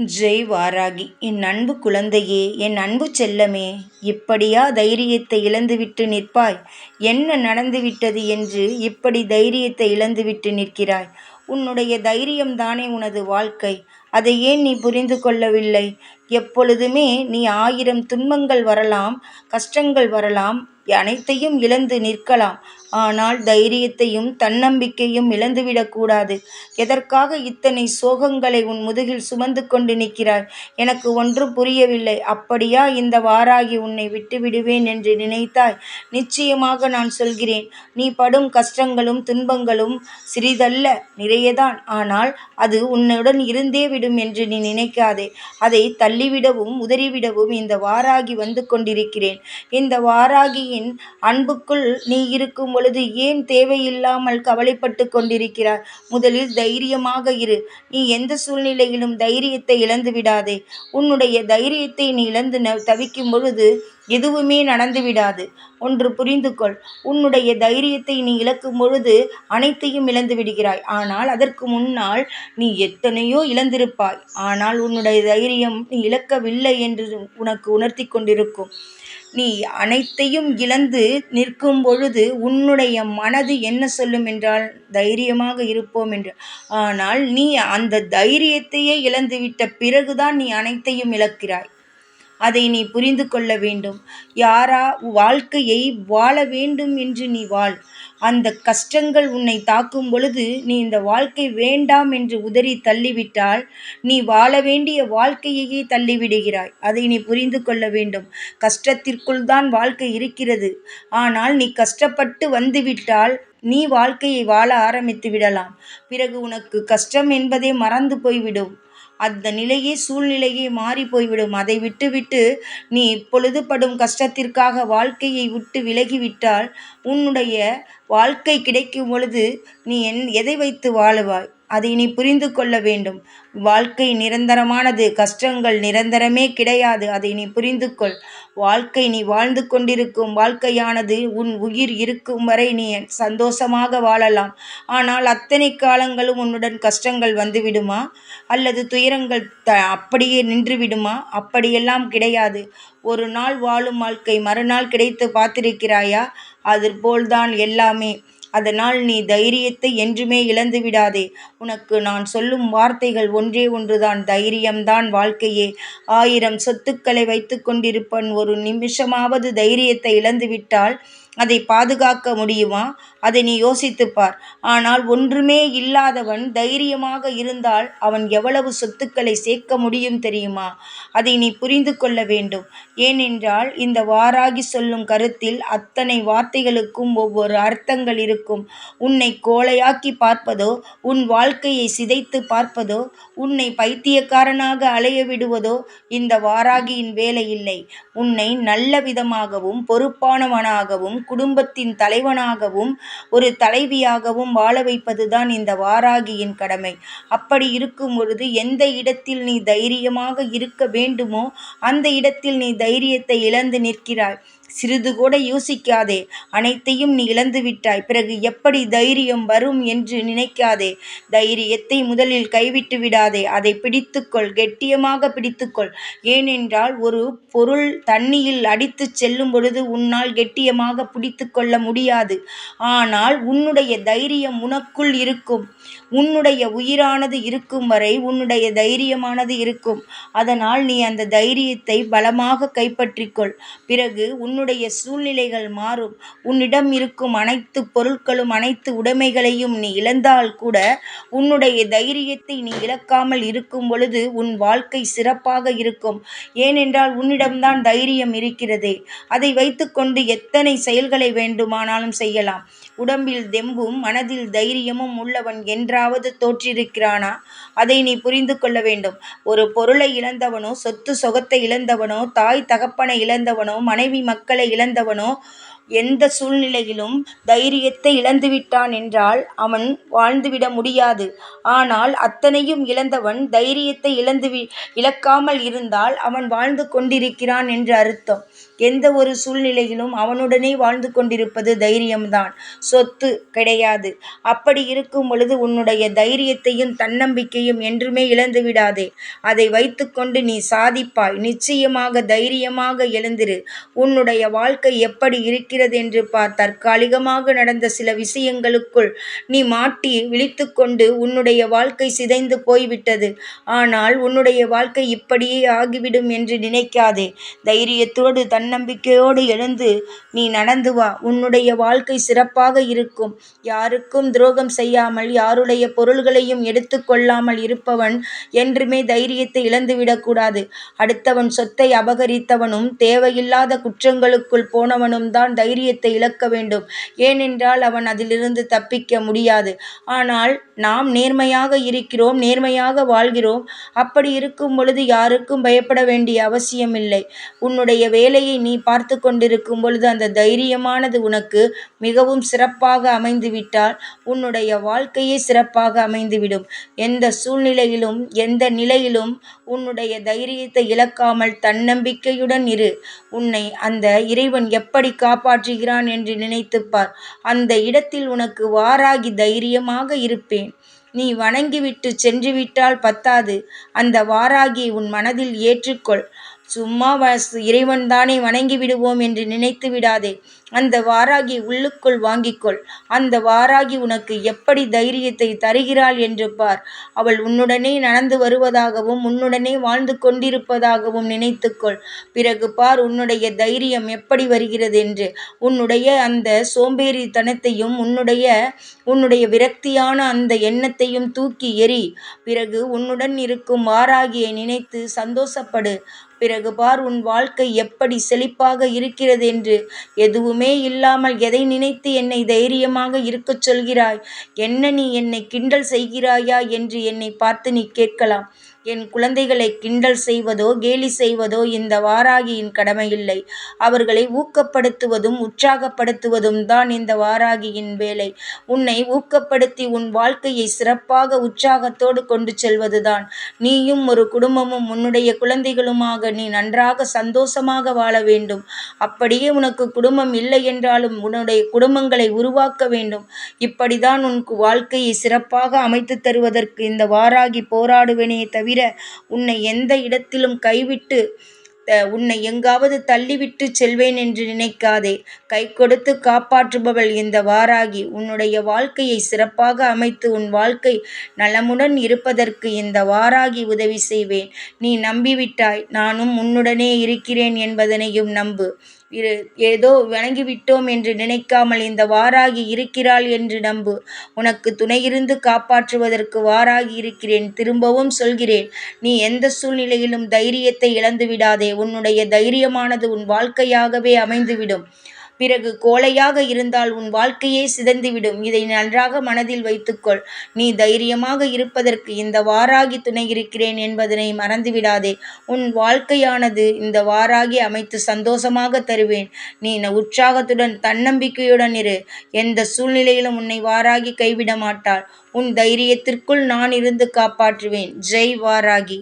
ஜெய் வாராகி என் அன்பு குழந்தையே என் அன்பு செல்லமே இப்படியா தைரியத்தை இழந்துவிட்டு நிற்பாய்? என்ன நடந்துவிட்டது என்று இப்படி தைரியத்தை இழந்துவிட்டு நிற்கிறாய்? உன்னுடைய தைரியம்தானே உனது வாழ்க்கை. அதை ஏன் நீ புரிந்து கொள்ளவில்லை? எப்பொழுதுமே நீ ஆயிரம் துன்பங்கள் வரலாம் கஷ்டங்கள் வரலாம் அனைத்தையும் இழந்து நிற்கலாம். ஆனால் தைரியத்தையும் தன்னம்பிக்கையும் இழந்துவிடக்கூடாது எதற்காக இத்தனை சோகங்களை உன் முதுகில் சுமந்து கொண்டு நிற்கிறாய்? எனக்கு ஒன்றும் புரியவில்லை. அப்படியா? இந்த வாராகி உன்னை விட்டு விடுவேன் என்று நினைத்தாய். நிச்சயமாக நான் சொல்கிறேன். நீ படும் கஷ்டங்களும் துன்பங்களும் சிறிதல்ல நிறையதான். ஆனால் அது உன்னுடன் இருந்தே விடும் என்று நீ நினைக்காதே. அதை தள்ளிவிடவும் உதறிவிடவும் இந்த வாராகி வந்து கொண்டிருக்கிறேன். இந்த வாராகியின் அன்புக்குள் நீ இருக்கும் இப்பொழுது ஏன் தேவையில்லாமல் கவலைப்பட்டு கொண்டிருக்கிறாய்? முதலில் தைரியமாக இரு. நீ எந்த சூழ்நிலையிலும் தைரியத்தை இழந்து விடாதே. உன்னுடைய தைரியத்தை நீ இழந்து தவிக்கும் பொழுது எதுவுமே நடந்து விடாது. ஒன்று புரிந்து கொள் உன்னுடைய தைரியத்தை நீ இழக்கும் பொழுது அனைத்தையும் இழந்து விடுகிறாய். ஆனால் அதற்கு முன்னால் நீ எத்தனையோ இழந்திருப்பாய். ஆனால் உன்னுடைய தைரியம் நீ இழக்கவில்லை என்று உனக்கு உணர்த்தி கொண்டிருக்கும். நீ அனைத்தையும் இழந்து நிற்கும் பொழுது உன்னுடைய மனது என்ன சொல்லும் என்றால் தைரியமாக இருப்போம் என்று. ஆனால் நீ அந்த தைரியத்தையே இழந்துவிட்ட பிறகுதான் நீ அனைத்தையும் இழக்கிறாய். அதை நீ புரிந்து கொள்ள வேண்டும். யாரா வாழ்க்கையை வாழ வேண்டும் என்று நீ வாழ். அந்த கஷ்டங்கள் உன்னை தாக்கும் பொழுது நீ இந்த வாழ்க்கை வேண்டாம் என்று உதறி தள்ளிவிட்டால் நீ வாழ வேண்டிய வாழ்க்கையையே தள்ளிவிடுகிறாய். அதை நீ புரிந்து கொள்ள வேண்டும். கஷ்டத்திற்குள் தான் வாழ்க்கை இருக்கிறது. ஆனால் நீ கஷ்டப்பட்டு வந்துவிட்டால் நீ வாழ்க்கையை வாழ ஆரம்பித்து விடலாம். பிறகு உனக்கு கஷ்டம் என்பதே மறந்து போய்விடும். அந்த நிலையே சூழ்நிலையே மாறி போய்விடும். அதை விட்டுவிட்டு நீ இப்பொழுது படும் கஷ்டத்திற்காக வாழ்க்கையை விட்டு விலகிவிட்டால் உன்னுடைய வாழ்க்கை கிடைக்கும் பொழுது நீ என் எதை வைத்து வாழுவாய்? அதை நீ புரிந்து கொள்ள வேண்டும். வாழ்க்கை நிரந்தரமானது கஷ்டங்கள் நிரந்தரமே கிடையாது. அதை நீ புரிந்து கொள். வாழ்க்கை நீ வாழ்ந்து கொண்டிருக்கும் வாழ்க்கையானது உன் உயிர் இருக்கும் வரை நீ சந்தோஷமாக வாழலாம். ஆனால் அத்தனை காலங்களும் உன்னுடன் கஷ்டங்கள் வந்துவிடுமா? அல்லது துயரங்கள் த அப்படியே நின்றுவிடுமா? அப்படியெல்லாம் கிடையாது. ஒரு நாள் வாழும் வாழ்க்கை மறுநாள் கிடைத்து பார்த்திருக்கிறாயா? அதுபோல்தான் எல்லாமே. அதனால் நீ தைரியத்தை என்றுமே இழந்து விடாதே. உனக்கு நான் சொல்லும் வார்த்தைகள் ஒன்றே ஒன்றுதான். தைரியம்தான் வாழ்க்கையே. ஆயிரம் சொத்துக்களை வைத்து கொண்டிருப்பன் ஒரு நிமிஷமாவது தைரியத்தை இழந்துவிட்டால் அதை பாதுகாக்க முடியுமா? அதை நீ யோசித்துப்பார். ஆனால் ஒன்றுமே இல்லாதவன் தைரியமாக இருந்தால் அவன் எவ்வளவு சொத்துக்களை சேர்க்க முடியும் தெரியுமா? அதை நீ புரிந்து கொள்ள வேண்டும். ஏனென்றால் இந்த வாராகி சொல்லும் கருத்தில் அத்தனை வார்த்தைகளுக்கும் ஒவ்வொரு அர்த்தங்கள் இருக்கும். உன்னை கோலையாக்கி பார்ப்பதோ உன் வாழ்க்கையை சிதைத்து பார்ப்பதோ உன்னை பைத்தியக்காரனாக அலைய விடுவதோ இந்த வாராகியின் வேலை இல்லை. உன்னை நல்ல விதமாகவும் பொறுப்பானவனாகவும் குடும்பத்தின் தலைவனாகவும் ஒரு தலைவியாகவும் வாழ வைப்பதுதான் இந்த வாராகியின் கடமை. அப்படி இருக்கும் பொழுது எந்த இடத்தில் நீ தைரியமாக இருக்க வேண்டுமோ அந்த இடத்தில் நீ தைரியத்தை இழந்து நிற்கிறாய். சிறிது கூட யோசிக்காதே. அனைத்தையும் நீ இழந்துவிட்டாய் பிறகு எப்படி தைரியம் வரும் என்று நினைக்காதே. தைரியத்தை முதலில் கைவிட்டு விடாதே. அதை பிடித்துக்கொள். கெட்டியமாக பிடித்துக்கொள். ஏனென்றால் ஒரு பொருள் தண்ணியில் அடித்து செல்லும் பொழுது உன்னால் கெட்டியமாக பிடித்து கொள்ள முடியாது. ஆனால் உன்னுடைய தைரியம் உனக்குள் இருக்கும். உன்னுடைய உயிரானது இருக்கும் வரை உன்னுடைய தைரியமானது இருக்கும். அதனால் நீ அந்த தைரியத்தை பலமாக கைப்பற்றிக்கொள். பிறகு உன்னுடைய சூழ்நிலைகள் மாறும். உன்னிடம் இருக்கும் அனைத்து பொருட்களும் அனைத்து உடைமைகளையும் நீ இழந்தால் கூட உன்னுடைய தைரியத்தை நீ இழக்காமல் இருக்கும் பொழுது உன் வாழ்க்கை சிறப்பாக இருக்கும். ஏனென்றால் உன்னிடம்தான் தைரியம் இருக்கிறதே. அதை வைத்துக்கொண்டு எத்தனை செயல்களை வேண்டுமானாலும் செய்யலாம். உடம்பில் தெம்பும் மனதில் தைரியமும் உள்ளவன் என்றாவது தோற்றிருக்கிறானா? அதை நீ புரிந்து கொள்ள வேண்டும். ஒரு பொருளை இழந்தவனோ சொத்து சொகத்தை இழந்தவனோ தாய் தகப்பனை இழந்தவனோ மனைவி மக்கள் இழந்தவனோ எந்த சூழ்நிலையிலும் தைரியத்தை இழந்துவிட்டான் என்றால் அவன் வாழ்ந்துவிட முடியாது. ஆனால் அத்தனையும் இழந்தவன் தைரியத்தை இழந்து இழக்காமல் இருந்தால் அவன் வாழ்ந்து கொண்டிருக்கிறான் என்று அர்த்தம். எந்த ஒரு சூழ்நிலையிலும் அவனுடனே வாழ்ந்து கொண்டிருப்பது தைரியம்தான் சொத்து கிடையாது. அப்படி இருக்கும் பொழுது உன்னுடைய தைரியத்தையும் தன்னம்பிக்கையும் என்றுமே இழந்து விடாதே. அதை வைத்துக்கொண்டு நீ சாதிப்பாய். நிச்சயமாக தைரியமாக எழுந்திரு. உன்னுடைய வாழ்க்கை எப்படி இருக்கிறது என்று பார். தற்காலிகமாக நடந்த சில விஷயங்களுக்குள் நீ மாட்டி விழித்துக்கொண்டு உன்னுடைய வாழ்க்கை சிதைந்து போய்விட்டது. ஆனால் உன்னுடைய வாழ்க்கை இப்படியே ஆகிவிடும் என்று நினைக்காதே. தைரியத்தோடு தன்னம்பிக்கையோடு எழுந்து நீ நடந்து வா. உன்னுடைய வாழ்க்கை சிறப்பாக இருக்கும். யாருக்கும் துரோகம் செய்யாமல் யாருடைய பொருள்களையும் எடுத்துக்கொள்ளாமல் இருப்பவன் என்றுமே தைரியத்தை இழந்துவிடக்கூடாது. அடுத்தவன் சொத்தை அபகரித்தவனும் தேவையில்லாத குற்றங்களுக்குள் போனவனும் தான் தைரியத்தை இழக்க வேண்டும். ஏனென்றால் அவன் அதிலிருந்து தப்பிக்க முடியாது. ஆனால் நாம் நேர்மையாக இருக்கிறோம் நேர்மையாக வாழ்கிறோம். அப்படி இருக்கும் பொழுது யாருக்கும் பயப்பட வேண்டிய அவசியமில்லை. உன்னுடைய வேலையை நீ பார்த்து கொண்டிருக்கும் பொழுது அந்த தைரியமானது உனக்கு மிகவும் சிறப்பாக அமைந்துவிட்டால் உன்னுடைய வாழ்க்கையே சிறப்பாக அமைந்துவிடும். எந்த சூழ்நிலையிலும் எந்த நிலையிலும் உன்னுடைய தைரியத்தை இழக்காமல் தன்னம்பிக்கையுடன் இரு. உன்னை அந்த இறைவன் எப்படி காப்பா காப்பாற்றுகிறான் என்று நினைத்துப்பார் அந்த இடத்தில் உனக்கு வாராகி தைரியமாக இருப்பேன். நீ வணங்கிவிட்டு சென்றுவிட்டால் பத்தாது. அந்த வாராகியை உன் மனதில் ஏற்றுக்கொள். சும்மா இறைவன்தானே வணங்கி விடுவோம் என்று நினைத்து விடாதே. அந்த வாராகி உள்ளுக்குள் வாங்கிக்கொள். அந்த வாராகி உனக்கு எப்படி தைரியத்தை தருகிறாள் என்று பார். அவள் உன்னுடனே நடந்து வருவதாகவும் உன்னுடனே வாழ்ந்து கொண்டிருப்பதாகவும் நினைத்துக்கொள். பிறகு பார் உன்னுடைய தைரியம் எப்படி வருகிறது என்று. உன்னுடைய அந்த சோம்பேறித்தனத்தையும் உன்னுடைய உன்னுடைய விரக்தியான அந்த எண்ணத்தையும் தூக்கி எறி. பிறகு உன்னுடன் இருக்கும் வாராகியை நினைத்து சந்தோஷப்படு. பிறகு பார் உன் வாழ்க்கை எப்படி செழிப்பாக இருக்கிறது என்று. எதுவுமே இல்லாமல் எதை நினைத்து என்னை தைரியமாக இருக்கச் சொல்கிறாய்? என்ன நீ என்னை கிண்டல் செய்கிறாயா என்று என்னை பார்த்து நீ கேட்கலாம். என் குழந்தைகளை கிண்டல் செய்வதோ கேலி செய்வதோ இந்த வாராகியின் கடமையில்லை. அவர்களை ஊக்கப்படுத்துவதும் உற்சாகப்படுத்துவதும் தான் இந்த வாராகியின் வேலை. உன்னை ஊக்கப்படுத்தி உன் வாழ்க்கையை சிறப்பாக உற்சாகத்தோடு கொண்டு செல்வதுதான். நீயும் ஒரு குடும்பமும் உன்னுடைய குழந்தைகளுமாக நீ நன்றாக சந்தோஷமாக வாழ வேண்டும். அப்படியே உனக்கு குடும்பம் இல்லை என்றாலும் உன்னுடைய குடும்பங்களை உருவாக்க வேண்டும். இப்படிதான் உன் வாழ்க்கையை சிறப்பாக அமைத்து தருவதற்கு இந்த வாராகி போராடுவேனே தவிர உன்னை எந்த இடத்திலும் கைவிட்டு உன்னை எங்காவது தள்ளிவிட்டுச் செல்வேன் என்று நினைக்காதே. கை கொடுத்து காப்பாற்றுபவள் இந்த வாராகி. உன்னுடைய வாழ்க்கையை சிறப்பாக அமைத்து உன் வாழ்க்கை நலமுடன் இருப்பதற்கு இந்த வாராகி உதவி செய்வேன். நீ நம்பிவிட்டாய். நானும் உன்னுடனே இருக்கிறேன் என்பதனையும் நம்பு. ஏதோ வணங்கிவிட்டோம் என்று நினைக்காமல் இந்த வாராகி இருக்கிறாள் என்று நம்பு. உனக்கு துணையிருந்து காப்பாற்றுவதற்கு வாராகி இருக்கிறேன். திரும்பவும் சொல்கிறேன் நீ எந்த சூழ்நிலையிலும் தைரியத்தை இழந்து விடாதே உன்னுடைய தைரியமானது உன் வாழ்க்கையாகவே அமைந்துவிடும். பிறகு கோழையாக இருந்தால் உன் வாழ்க்கையே சிதைந்துவிடும். இதை நன்றாக மனதில் வைத்துக்கொள். நீ தைரியமாக இருப்பதற்கு இந்த வாராகி துணை இருக்கிறேன் என்பதனை மறந்துவிடாதே. உன் வாழ்க்கையானது இந்த வாராகி அமைத்து சந்தோஷமாக தருவேன். நீ உற்சாகத்துடன் தன்னம்பிக்கையுடன் இரு. எந்த சூழ்நிலையிலும் உன்னை வாராகி கைவிட மாட்டாள். உன் தைரியத்திற்குள் நான் இருந்து காப்பாற்றுவேன். ஜெய் வாராகி.